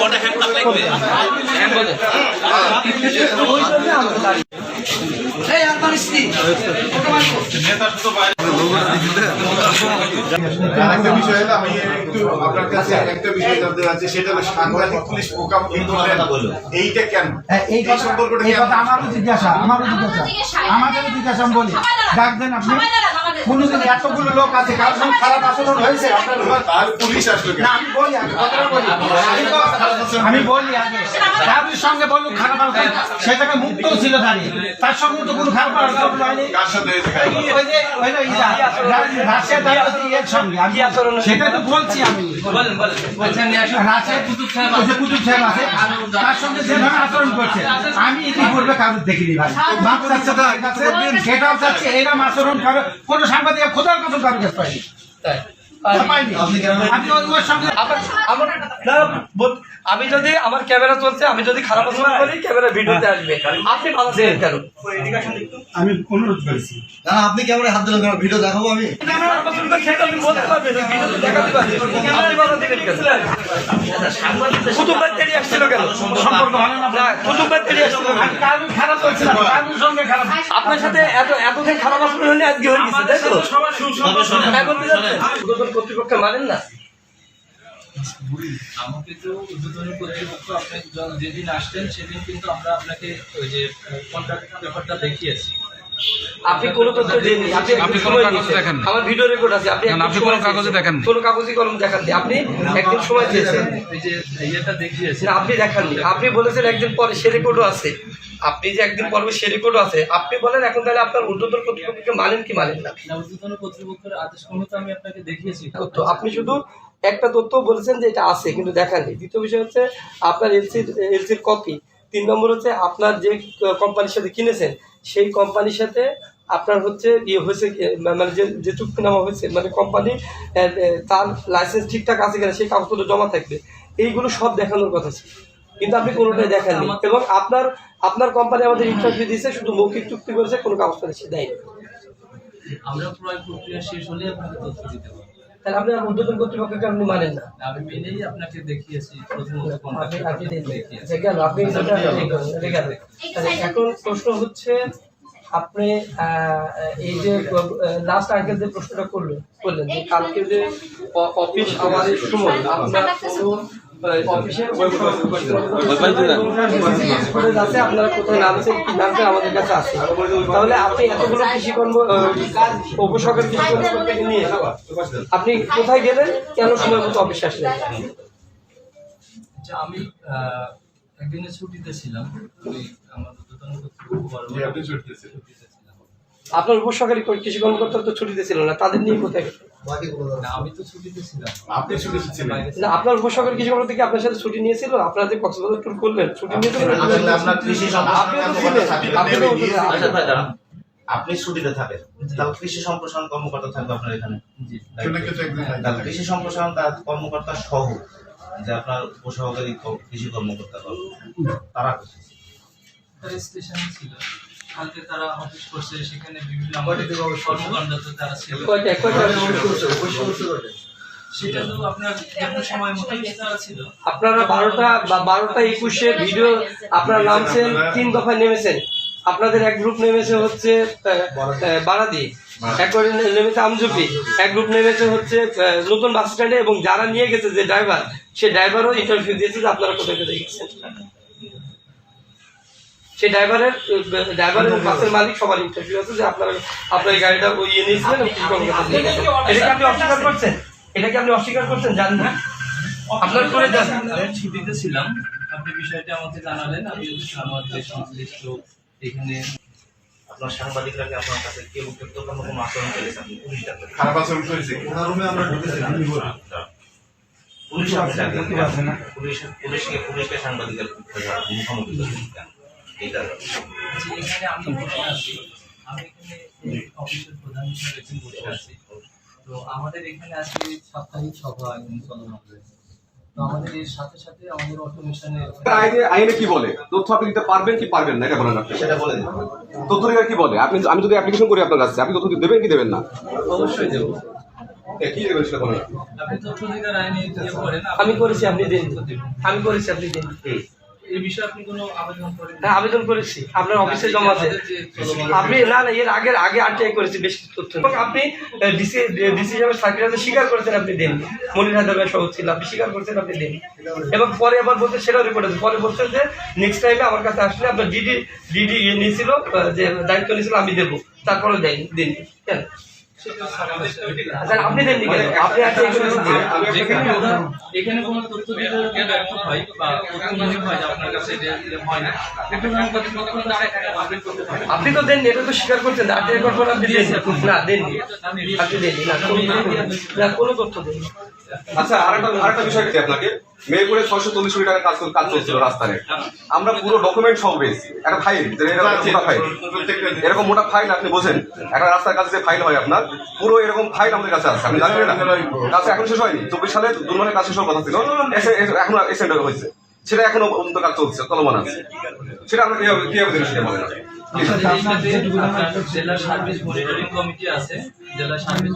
কটা hand cup লাগবে বলে এই আর মারিস নি ওটা মারবো আরেকটা বিষয় আমি একটু আপনার কাছে একটা বিষয় জানতে চাচ্ছি সেটা হলো সাংবাদিক পুলিশ এইটা কেন এই সম্পর্কটা আমারও জিজ্ঞাসা আমারও জিজ্ঞাসা। আমাদেরও জিজ্ঞাসা বলি। ডাক দেন আপনি। কোনদিন এতগুলো লোক আছে কারোর সঙ্গে খারাপ আচরণ হয়েছে? আপনার পুলিশ আসলো না আমি বলি আগে কথাটা বলি। আমি বলি আগে কারোর সঙ্গে বলুক খারাপ আচরণ সে জায়গায় মুক্ত ছিল তার সঙ্গে তো কোনো খারাপ আচরণ হয়নি। কার সাথে হয়েছে কার সাথে? ওই যে ওই যে রাশিয়া দাঁড়িয়ে এর সঙ্গে। আমি সেটা তো বলছি আমি। বলেন বলেন। আচ্ছা রাশিয়া কুতুব সাহেব ওই কুতুব সাহেব আছে। তার সঙ্গে যেভাবে আচরণ করছে আমি ইতিপূর্বে কারোর দেখিনি ভাই। বাপ চাচ্ছে সেটাও চাচ্ছে এরকম আচরণ কারও। কোনো সাংবাদিক খোদার কথা তার কাছে পাইনি। তাই। আমি যদি আমার ক্যামেরা চলছে আমি যদি খারাপ আচরণ করি ক্যামেরা ভিডিওতে আসবে। আপনি ভালো ছিলেন কেন? আমি অনুরোধ করেছি। না আপনি কেমন হাত দিলেন ভিডিও দেখাবো আমি। আপনার সাথে এত এতদিন খারাপ আচরণ হলে আজকে হয়ে গেছে তাই তো? কর্তৃপক্ষ মানেন না? আমাকে তো উদ্বোধনী কর্তৃপক্ষ আপনি যেদিন আসতেন, সেদিন কিন্তু আমরা আপনাকে ওই যে কন্ট্রাক্ট ব্যাপারটা দেখিয়েছি। আপনি কোনো তথ্য দেননি আপনি আপনি কোনো সময় কাগজে দিয়েছেন। আমার ভিডিও রেকর্ড আছে আপনি আপনি কোনো কাগজে দিয়েছেন। কোনো কাগজে কলম দেখাননি। আপনি একদিন সময় দিয়েছেন। আপনি দেখাননি। আপনি বলেছেন একদিন পরে সে রেকর্ডও আছে। আপনি যে একদিন সে রেকর্ডও আছে। আপনি বলেন এখন তাহলে আপনার ঊর্ধ্বতন কর্তৃপক্ষকে মানেন কি মানেন না? না কর্তৃপক্ষের আদেশ তো আমি আপনাকে দেখিয়েছি। তথ্য আপনি শুধু একটা তথ্য বলেছেন যে এটা আছে কিন্তু দেখাননি। দ্বিতীয় বিষয় হচ্ছে আপনার এলসির এলসির কপি তিন নম্বর হচ্ছে আপনার যে কোম্পানির সাথে কিনেছেন সেই কোম্পানির সাথে আপনার হচ্ছে ইয়ে হয়েছে মানে যে যে চুক্তিনামা হয়েছে মানে কোম্পানি তার লাইসেন্স ঠিকঠাক আছে কিনা সেই কাগজপত্র জমা থাকবে। এইগুলো সব দেখানোর কথা ছিল। কিন্তু আপনি কোনোটাই দেখাননি। এবং আপনার আপনার কোম্পানি আমাদের ইন্টারভিউ দিয়েছে শুধু মৌখিক চুক্তি করেছে কোনো কাগজপত্র সে দেয়নি। আমরা ক্রয় প্রক্রিয়া শেষ হলে আপনাকে তথ্য দিতে পারব। তাহলে আপনি আর ঊর্ধ্বতন কর্তৃপক্ষকে আপনি মানেন না? আমি মেনেই আপনাকে দেখিয়েছি আচ্ছা। তাহলে এখন প্রশ্ন হচ্ছে আপনি আহ, এই যে লাস্ট আঙ্কেল যে প্রশ্নটা করলেন করলেন যে কালকে যে অফিস আমাদের সময় আপনার কোনো আহ, অফিসে ফুটেজ আছে আপনারা কোথায় নামছেন কি নামছেন আমাদের কাছে আছে তাহলে আপনি এতগুলো উপসকের নিয়ে আপনি কোথায় গেলেন? কেন সময় মতো অফিসে আসলেন? আচ্ছা আমি আহ, একদিনের ছুটিতে ছিলাম। আপনার উপসহকারী কৃষি কর্মকর্তা তো ছুটিতে ছিল না তাদের নিয়ে কোথায় গেলেন? না আমি তো ছুটিতে ছিলাম। আপনি ছুটিতে ছিলেন? না আপনার কৃষি আপনার সাথে ছুটি নিয়েছিল? আপনারা যে কক্সবাজার ট্যুর করলেন ছুটি নিয়েছিল আসলে আপনার কৃষি আপনিও তো ছিলেন। আপনিও তো আচ্ছা ভাই দাঁড়ান। আপনি ছুটিতে থাকেন। তাহলে কৃষি সম্প্রসারণ কর্মকর্তা থাকবে আপনার এখানে। একদিন তাহলে কৃষি সম্প্রসারণ তার কর্মকর্তা সহ যে আপনার উপসহকারী কৃষি কর্মকর্তা তারা? তারা ছিল। কালকে তারা অফিস করছে সেখানে বিভিন্ন কর্মকাণ্ডতে তারা ছিল। কয়টা কয়টা সেটা তো আপনার সময় মতো ছিল। আপনারা বারোটা বা বারোটা একুশে ভিডিও আপনারা নামছেন তিন দফায় নেমেছেন। আপনাদের এক গ্রুপ নেমেছে হচ্ছে বারাদি। এক নেমেছে আমজুপি এক গ্রুপ নেমেছে হচ্ছে নতুন বাস স্ট্যান্ডে এবং যারা নিয়ে গেছে যে ড্রাইভার সে ড্রাইভারও ইন্টারভিউ দিয়েছে যে আপনারা কোথায় কোথায় গেছেন। সেই ড্রাইভারের ড্রাইভার এবং বাসের মালিক সবার ইন্টারভিউ আছে যে আপনারা আপনার গাড়িটা ওই ইয়ে নিয়েছিলেন। এটা কি আপনি অস্বীকার করছেন? এটা কি আপনি অস্বীকার করছেন? জানেন না? আপনার করে জানেন। ছুটিতে ছিলাম। আপনি বিষয়টা আমাকে জানালেন। আমি আমার যে সংশ্লিষ্ট এখানে আপনার সাংবাদিকরা কি আপনার কাছে কেউ কোনো আচরণ করেছে আপনি পুলিশ ডাকবেন খারাপ আচরণ করেছে। ওনার রুমে আমরা ঢুকেছিলাম? পুলিশ পুলিশকে পুলিশকে সাংবাদিকের মুখোমুখি করছেন কেন? এখানে আমি বসে আছি আমি এখানে অফিসের প্রধান হিসেবে একজন বসে আছি। তো আমাদের এখানে আজকে সাপ্তাহিক সভা এবং চলমান রয়েছে তো আমাদের এর সাথে সাথে আমাদের অটোমেশনের আইনে আইনে কি বলে? তথ্য আপনি দিতে পারবেন কি পারবেন না? এটা বলেন আপনি। সেটা বলে দিন। তথ্য কি বলে? আপনি আমি যদি অ্যাপ্লিকেশন করি আপনার কাছে আপনি তথ্য দেবেন কি দেবেন না? অবশ্যই দেবো। কি দেবেন সেটা বলেন। আপনি তথ্য অধিকার আইনে করেন আমি করেছি আপনি দিন। আমি করেছি আপনি দিন। হ্যাঁ আবেদন করেছি। আপনার অফিসে জমা আছে আপনি না না এর আগের আগে আরটিআই করেছি বেশ কিছু তথ্য এবং আপনি ডিসি ডিসি সাহেবের স্বীকার করেছেন আপনি দিন। মনির হায়দার সহ ছিল আপনি স্বীকার করেছেন আপনি দিন। এবং পরে আবার বলতে সেটাও রিপোর্ট আছে। পরে বলছেন যে নেক্সট টাইমে আমার কাছে আসলে আপনার ডিডি ডিডি ইয়ে নিয়েছিল যে দায়িত্ব নিয়েছিল আমি দেবো। তারপরে দেন দিন কেন? আপনি দেননি কেন আপনি এখানে কোনো তথ্য দিতে হয় বা হয় আপনার কাছে হয় না। আপনি তো দেননি এটা তো স্বীকার করছেন। না আরটিআই করবেন আপনি দেননি। না দেননি। আপনি দেননি না কোনো না কোনো তথ্য দেননি। আচ্ছা আরেকটা আরেকটা বিষয় আপনাকে। মেয়েপুরে ছয়শো চল্লিশ কোটি টাকার কাজ কাজ চলছিল রাস্তায় আমরা পুরো ডকুমেন্ট সহ পেয়েছি একটা ফাইল মোটা ফাইল এরকম মোটা ফাইল আপনি বোঝেন। একটা রাস্তার কাছে যে ফাইল হয় আপনার, পুরো এরকম ফাইল আমাদের কাছে আছে। আপনি জানেন না? কাজ এখন শেষ হয়নি। চব্বিশ সালে দুর্মানের কাজ শেষ হওয়ার কথা ছিল। এখনও হয়েছে। সেটা এখনও পর্যন্ত কাজ চলছে, চলমান আছে। সেটা আমরা কীভাবে কীভাবে দেবেন সেটা বলেন। জেলা সার্ভিস মনিটরিং কমিটি আছে। জেলা সার্ভিস